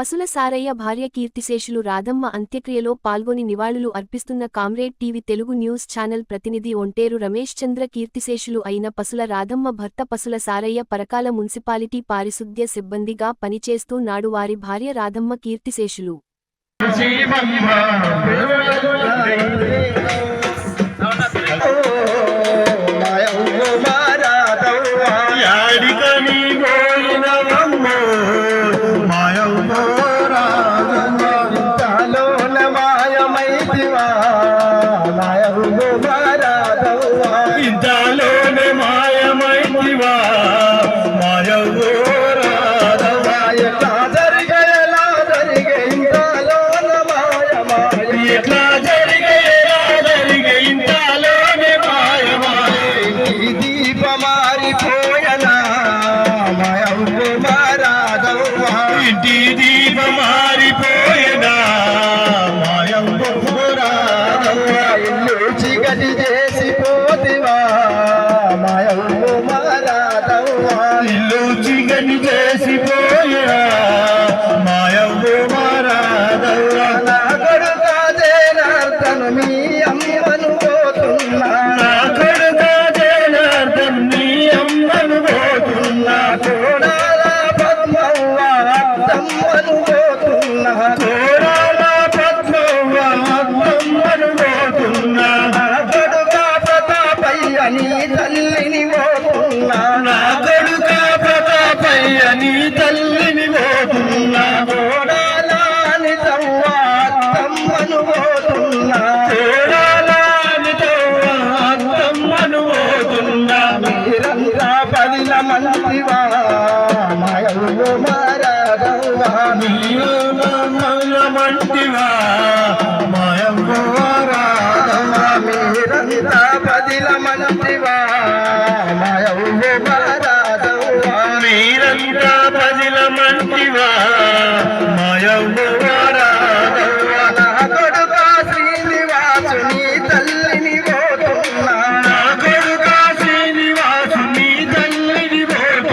పసుల సారయ్య భార్య కీర్తిశేషులు రాధమ్మ అంత్యక్రియలో పాల్గొని నివాళులు అర్పిస్తున్న comrade TV Telugu news channel ప్రతినిధి ఒంటేరు రమేష్ చంద్ర కీర్తిశేషులు అయిన పసుల రాధమ్మ భర్త పసుల సారయ్య పరకాల మున్సిపాలిటీ పారిశుద్ధ్య సిబ్బందిగా పనిచేస్తూ నాడు వారి భార్య రాధమ్మ కీర్తిశేషులు. దీప మారిపోయనా మాయవు మారిపోయినా మాయవ్వ రాధమ్మ ఇల్లు చేసిపోతివా చేసి మాయవు మారాదవ్వా. ఇల్లు చిగని చేసిపో తల్లిని పోతున్నా నా కొడుక ప్రతాపయ్య నీ తల్లిని పోతున్నా కోడాల తమ్మను అత్తమ్మను పోతున్నా కోరాలానితో అత్తమ్మను పోతున్నా మీరంతా పదిల మందివా మాయలు మారాదవ్వా నీవు మంటివా మాయవ్వ మీరంతా పదిల మన మీరంతా ప్రజల మంచివా? మాయవ్వ